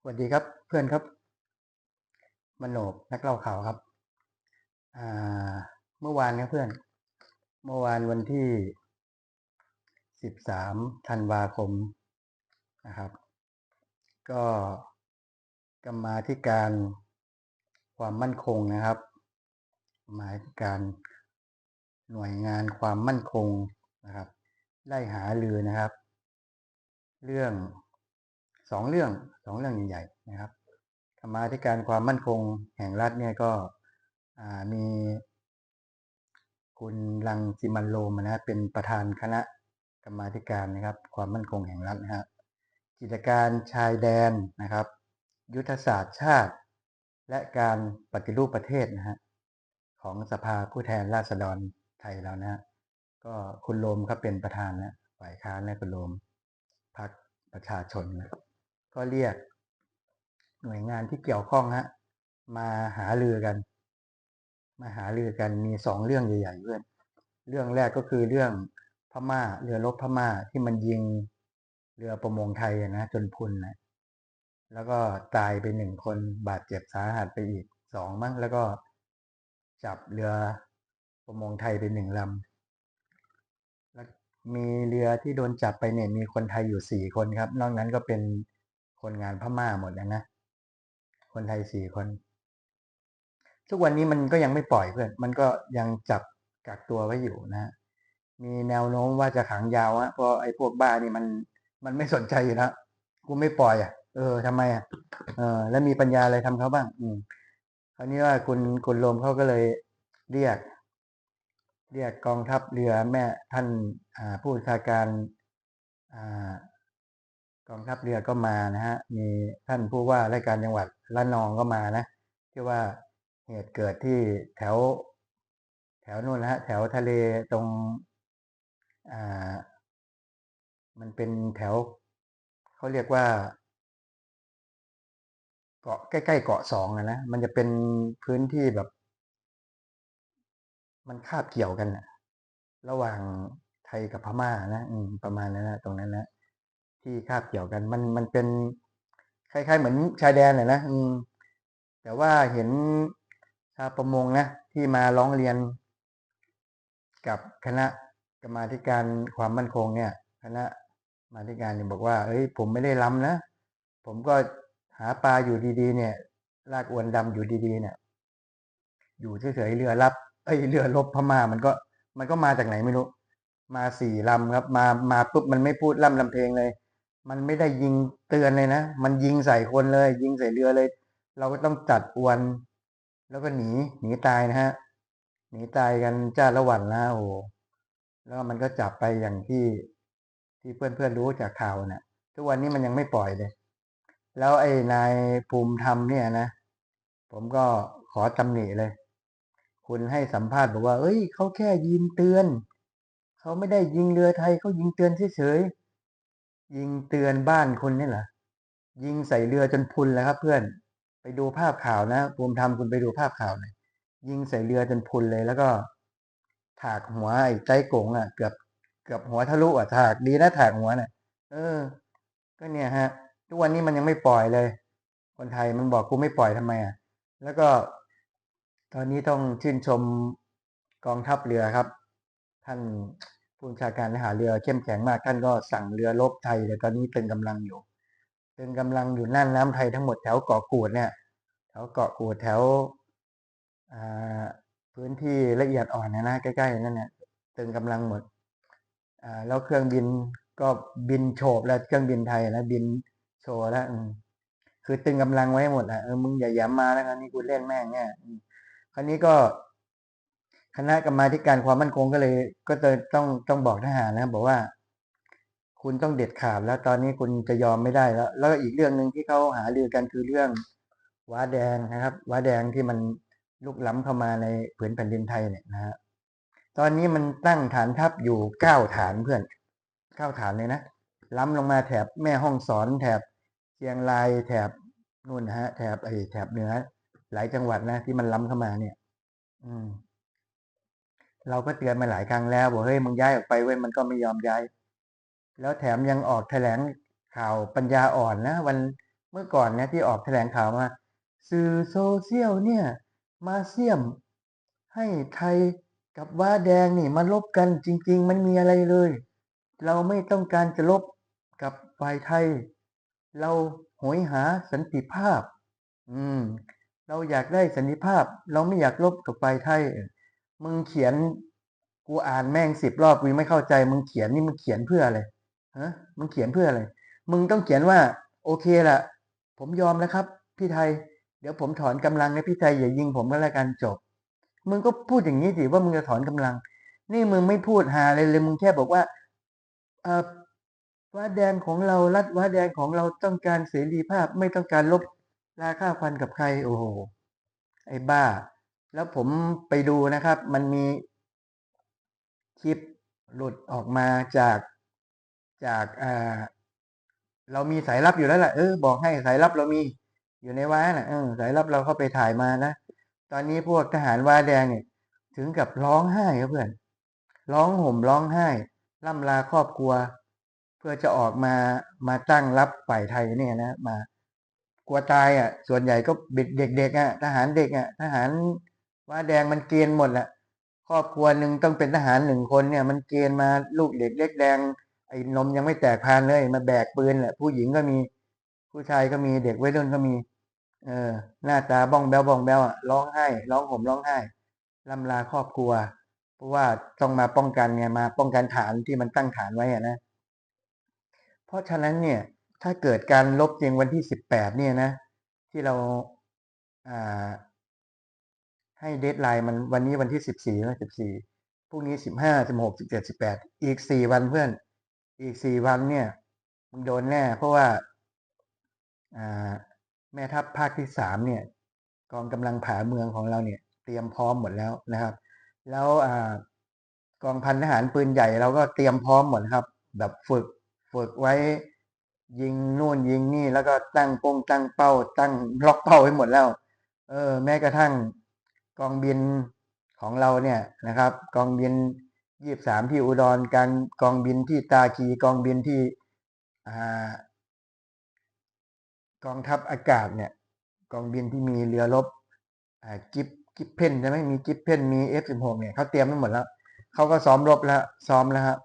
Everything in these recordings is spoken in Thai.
สวัสดีครับเพื่อนครับมโนบนักเล่าข่าวครับเมื่อวานครับเพื่อน เมื่อวานวันที่ 13ธันวาคมนะครับ ก็กรรมาธิการความมั่นคงนะครับ หมายการหน่วยงานความมั่นคงนะครับ ได้หาลือนะครับ เรื่อง สองเรื่องสองเรื่องใหญ่ๆนะครับกรรมาธิการความมั่นคงแห่งรัฐเนี่ยก็มีคุณลังจิมันโลมนะเป็นประธานคณะกรรมาธิการนะครับ ความมั่นคงแห่งรัฐนะครับกิจการชายแดนนะครับ ยุทธศาสตร์ชาติ และการปฏิรูปประเทศนะฮะของสภาผู้แทนราษฎรไทยเรานะก็คุณโลมก็เป็นประธานนะฝ่ายค้านนะคุณโลมพักประชาชนนะ ก็เรียกหน่วยงานที่เกี่ยวข้องฮะมาหาลือกัน มาหาลือกันมีสองเรื่องใหญ่ๆเพื่อนเรื่องแรกก็คือเรื่องพม่าเรือรบพม่าที่มันยิงเรือประมงไทยนะจนพุนนะแล้วก็ตายไปหนึ่งคนบาดเจ็บสาหัสไปอีกสองมั้งแล้วก็จับเรือประมงไทยไปหนึ่งลำแล้วมีเรือที่โดนจับไปเนี่ยมีคนไทยอยู่สี่คนครับ นอกนั้นก็เป็น คนงานพม่าหมดนะนะคนไทยสี่คน ทุกวันนี้มันก็ยังไม่ปล่อยเพื่อน มันก็ยังจับกักตัวไว้อยู่นะมีแนวโน้มว่าจะขังยาวอะเพราะไอ้พวกบ้านี่มันมันไม่สนใจอยู่นะกูไม่ปล่อยอะ เออทำไมอะเออ แล้วมีปัญญาอะไรทำเขาบ้าง อืมคราวนี้ว่าคุณคุณลมเขาก็เลยเรียก เรียกกองทัพเรือแม่ท่านผู้บัญชาการ กองทัพเรือก็มานะฮะมีท่านผู้ว่าราชการจังหวัดละนองก็มานะที่ว่าเหตุเกิดที่แถว แถวนู่นนะฮะแถวทะเลตรงอ่ามันเป็นแถวเขาเรียกว่า เกาะใกล้ๆเกาะสองนะนะมันจะเป็นพื้นที่แบบ มันคาบเกี่ยวกันนะระหว่างไทยกับพม่านะอืมประมาณนั้นนะตรงนั้นนะ ที่คาบเกี่ยวกัน มันมันเป็นคล้ายๆ เหมือนชายแดนเลยนะอืมแต่ว่าเห็นชาวประมงนะที่มาร้องเรียน กับคณะกรรมาการความมั่นคงเนี่ย คณะกรรมาการเนี่ยบอกว่า เอ้ย ผมไม่ได้ล้ำนะ ผมก็หาปลาอยู่ดีๆ เนี่ย ลากอวนดำอยู่ดีๆ เนี่ย อยู่เฉยๆเรือรับเอ้ยเรือลบพม่ามันก็ มันก็มาจากไหนไม่รู้ มาสี่ลำครับ มามาปุ๊บมันไม่พูดล่ำลำเพลงเลย มันไม่ได้ยิงเตือนเลยนะ มันยิงใส่คนเลย ยิงใส่เรือเลย เราก็ต้องจัดอวน แล้วก็หนีหนีตายนะฮะ หนีตายกันจ้าละวันนะโอ้แล้วมันก็จับไปอย่างที่ที่เพื่อนๆรู้จากข่าวเนะ่ยทุกวันนี้มันยังไม่ปล่อยเลย แล้วไอ้นายภูมิธรรมเนี่ยนะ ผมก็ขอตำหนิเลย คุณให้สัมภาษณ์บอกว่า เอ้ยเขาแค่ยิงเตือน เขาไม่ได้ยิงเรือไทยเขายิงเตือนเฉยๆ ยิงเตือนบ้านคนนี่แหละยิงใส่เรือจนพุนแล้วครับ เพื่อน ไปดูภาพข่าวนะภูมิธรรมคุณไปดูภาพข่าวหน่อยยิงใส่เรือจนพุนเลยแล้วก็ ถากหัวไอ้ใจโกงอะ เกือบเกือบหัวทะลุอะถากดีนะถากหัวเนี่ยเออ ก็เนี่ยฮะทุกวันนี้มันยังไม่ปล่อยเลย คนไทยมันบอกกูไม่ปล่อยทำไมอะ แล้วก็ ตอนนี้ต้องชื่นชมกองทัพเรือครับ ท่าน ผู้ชาการทหารเรือเข้มแข็งมากท่านก็สั่งเรือรบไทยแต่ตอนนี้เป็นกำลังอยู่เป็นกำลังอยู่น่านน้ำไทยทั้งหมดแถวเกาะกูดเนี่ยแถวเกาะกูดแถวพื้นที่ละเอียดอ่อนนะนะใกล้ๆนั่นเนี่ยตึงกำลังหมดแล้วเครื่องบินก็บินโฉบแล้วเครื่องบินไทยนะบินโชว์แล้วคือตึงกำลังไว้หมดอะเออมึงอย่าย้ำมาแล้วคราวนี้กูเล่นแม่งเนี่ยคราวนี้ก็ คณะกรรมาการความมั่นคงก็เลย ก็จะต้องต้องบอกทหารนะบอกว่า คุณต้องเด็ดขาดแล้วตอนนี้คุณจะยอมไม่ได้แล้ว แล้วอีกเรื่องหนึ่งที่เขาหาเรือกันคือเรื่องว้าแดงนะครับ ว้าแดงที่มันลุกล้ำเข้ามาในผืนแผ่นดินไทยเนี่ยนะฮะตอนนี้มันตั้งฐานทัพอยู่เก้าฐานเพื่อนเก้าฐานเลยนะล้ำลงมาแถบแม่ห้องสอนแถบเชียงรายแถบนู่นนะฮะแถบไอ้แถบเหนือ หลายจังหวัดนะ ที่มันล้ำเข้ามาเนี่ย อืม เราก็เตือนมาหลายครั้งแล้วบอกเฮ้ยมึงย้ายออกไปเว้ยมันก็ไม่ยอมย้าย แล้วแถมยังออกแถลงข่าวปัญญาอ่อนนะวันเมื่อก่อนเนี่ยที่ออกแถลงข่าวมา สื่อโซเชียลเนี่ย มาเสี่ยม ให้ไทยกับว้าแดงนี่มาลบกันจริง ๆ มันมีอะไรเลย เราไม่ต้องการจะลบกับฝ่ายไทย เราโหยหาสันติภาพ อืม เราอยากได้สันติภาพ เราไม่อยากลบกับฝ่ายไทย มึงเขียน กูอ่านแม่งสิบรอบกูไม่เข้าใจ มึงเขียนนี่มึงเขียนเพื่ออะไรฮะมึงเขียนเพื่ออะไร มึงต้องเขียนว่า โอเคละผมยอมแล้วครับ พี่ไทย เดี๋ยวผมถอนกำลังนะพี่ไทยอย่ายิงผมก็แล้วกันจบ มึงก็พูดอย่างนี้สิว่ามึงจะถอนกำลัง นี่มึงไม่พูดหาเลยเลยมึงแค่บอกว่าเออว่าแดงของเรารัฐว่าแดงของเราต้องการเสรีภาพไม่ต้องการลบราค่าฟันกับใคร โอ้โหไอ้บ้า แล้วผมไปดูนะครับ มันมีคลิปหลุดออกมาจากจากอ่าเรามีสายลับอยู่แล้วแหละเออบอกให้สายลับเรามีอยู่ในว้าน่ะเออสายลับเราเข้าไปถ่ายมานะตอนนี้พวกทหารว้าแดงเนี่ย ถึงกับร้องไห้ครับเพื่อนร้องห่มร้องไห้ ล่ำลาครอบครัว เพื่อจะออกมามาตั้งรับฝ่ายไทยเนี่ยนะมากลัวตายอะ ส่วนใหญ่ก็เด็กเด็กๆอะทหารเด็กอะทหาร ว้าแดงมันเกณฑ์หมดแหละครอบครัวหนึ่งต้องเป็นทหารหนึ่งคนเนี่ย มันเกณฑ์มาลูกเด็กเล็กแดงไอ้นมยังไม่แตกพานเลยมาแบกปืนแหละผู้หญิงก็มี ผู้ชายก็มีเด็กวัยรุ่นก็มี เออ หน้าตาบ้องแบวบ้องแบวอะร้องไห้ร้องห่มร้องไห้ลำลาครอบครัว เพราะว่าต้องมาป้องกันไงมาป้องกันฐานที่มันตั้งฐานไว้อะนะเพราะฉะนั้นเนี่ย ถ้าเกิดการลบจริงวันที่สิบแปดเนี่ยนะ ที่เราอ่า ให้เดทไลน์มันวันนี้วันที่สิบสี่นะสิบสี่พรุ่งนี้สิบห้าสิบหกสิบเจ็ดสิบแปดอีกสี่วันเพื่อน อีกสี่วันเนี่ยมึงโดนแน่ เพราะว่าอ่าแม่ทัพภาคที่สามเนี่ย กองกำลังผาเมืองของเราเนี่ย เตรียมพร้อมหมดแล้วนะครับ แล้วอกองพันทหารปืนใหญ่เราก็เตรียมพร้อมหมดครับ แบบฝึกฝึกไว้ยิงนู่นยิงนี่แล้วก็ตั้งป้งตั้งเป้า ตั้งล็อกเป้าไว้หมดแล้ว เออ แม้กระทั่ง กองบินของเราเนี่ยนะครับ กองบินยี่บสามที่อุดรการกองบินที่ตาคีกองบินที่อกองทัพอากาศเนี่ยกองบินที่มีเรือรบกิฟกิฟเพนใช่ไหมมีกิฟเพนมีเอฟสิบหกเนี่ยเขาเตรียมไว้หมดแล้วเขาก็ซ้อมรบแล้วซ้อมแล้วครับ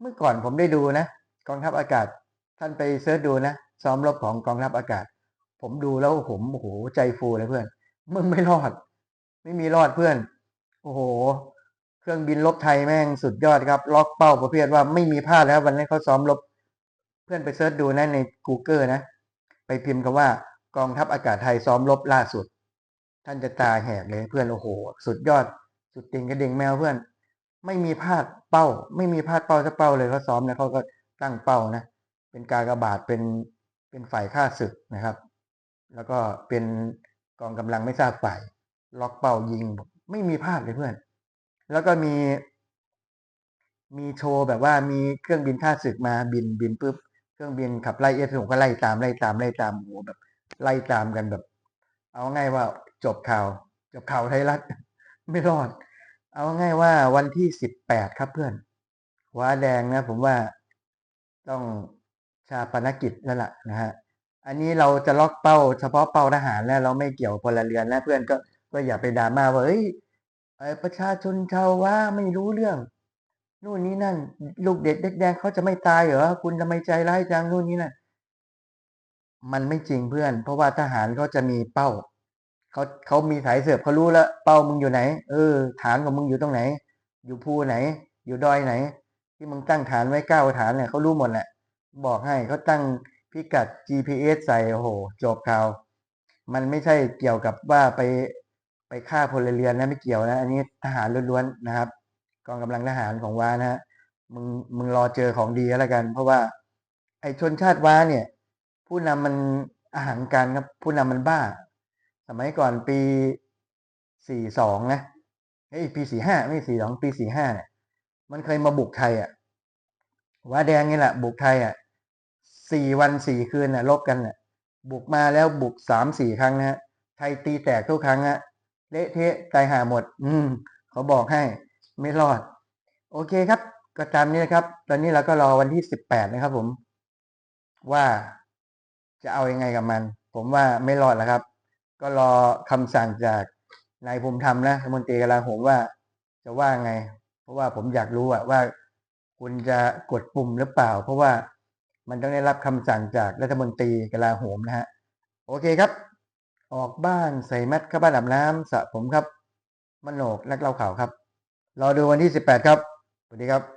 เมื่อก่อนผมได้ดูนะกองทัพอากาศ ท่านไปเสิร์ชดูนะซ้อมรบของกองทัพอากาศ ผมดูแล้วผมโอ้โหใจฟูเลยเพื่อนมึงไม่รอด ไม่มีรอดเพื่อน โอ้โห เครื่องบินรบไทยแม่งสุดยอดครับ ล็อกเป้าประเภทว่าไม่มีพลาดแล้ววันนี้เขาซ้อมรบเพื่อนไปเสิร์ชดูนะใน Google นะ ไปพิมพ์คำว่ากองทัพอากาศไทยซ้อมรบล่าสุด ท่านจะตาแหกเลยเพื่อนโอ้โห สุดยอด สุดติงกระดิ่งแมวเพื่อน ไม่มีพลาดเป้า ไม่มีพลาดเป้าสักเป้าเลยเขาซ้อมนะเขาก็ตั้งเป้านะ เป็นกากบาทเป็นเป็นฝ่ายฆ่าศึกนะครับ แล้วก็เป็นกองกำลังไม่ทราบฝ่าย ล็อกเป้ายิง ไม่มีพลาดเลยเพื่อน แล้วก็มี มีโชว์แบบว่ามีเครื่องบินฆ่าศึกมาบินบินปุ๊บเครื่องบินขับไล่เอฟผมก็ไล่ตามไล่ตามไล่ตามโอ้โหแบบ ไล่ตามกันแบบ เอาง่ายว่าจบข่าว จบข่าวไทยรัฐ ไม่รอด เอาง่ายว่าวันที่สิบแปดครับเพื่อนว้าแดงนะ ผมว่าต้องชาปนกิจแล้วล่ะนะฮะอันนี้เราจะล็อกเป้าเฉพาะเป้าทหารแล้วเราไม่เกี่ยวพลเรือนแล้วเพื่อนก็ ก็อย่าไปดราม่าว่าเอ้ยประชาชนชาวว่าไม่รู้เรื่องนู่นนี่นั่น ลูกเด็กเด็กแดงเขาจะไม่ตายเหรอคุณทำไมใจร้ายจังนู่นนี่นั่นมันไม่จริงเพื่อน เพราะว่าทหารเขาจะมีเป้าเขาเขามีสายเสือบเขารู้แล้วเป้ามึงอยู่ไหน เออ ฐานของมึงอยู่ตรงไหน อยู่ภูไหน อยู่ดอยไหน ที่มึงตั้งฐานไว้เก้าฐานเนี่ยเขารู้หมดแหละ บอกให้เขาตั้งพิกัด GPS ใส่โอ้โหจบข่าว มันไม่ใช่เกี่ยวกับว่าไป ไปฆ่าพลเรือนนะไม่เกี่ยวนะ อันนี้ทหารล้วนๆนะครับ กองกำลังทหารของว้านะฮะมึงมึงรอเจอของดีแล้วกัน เพราะว่า ไอชนชาติว้าเนี่ย ผู้นำมันอาหารการครับ ผู้นำมันบ้า สมัยก่อนปีสี่สองนะเฮ้ยปีสี่ห้าไม่สี่สองปีสี่ห้าเนี่ยมันเคยมาบุกไทยอะว้าแดงนี่แหละ บุกไทยอะสี่วันสี่คืนน่ะลบกันน่ะ บุกมาแล้วบุกสามสี่ครั้งนะฮะไทยตีแตกทุกครั้งฮะ เละเทะตายหาหมด อืมเขาบอกให้ไม่รอด โอเคครับ ก็ตามนี้นะครับ ตอนนี้เราก็รอวันที่สิบแปดนะครับ ผม ว่าจะเอายังไงกับมัน ผมว่าไม่รอดแล้วครับ ก็รอคำสั่งจากนายภูมิธรรมนะรัฐมนตรีกลาโหมว่า จะว่าไง เพราะว่าผมอยากรู้อะว่า คุณจะกดปุ่มหรือเปล่า เพราะว่ามันต้องได้รับคำสั่งจากรัฐมนตรีกลาโหมนะฮะ โอเคครับ ออกบ้านใส่แมสเข้าบ้านอาบน้ำสระผมครับ มันโหนกนักเล่าข่าวครับ รอดูวันที่ 18 ครับ สวัสดีครับ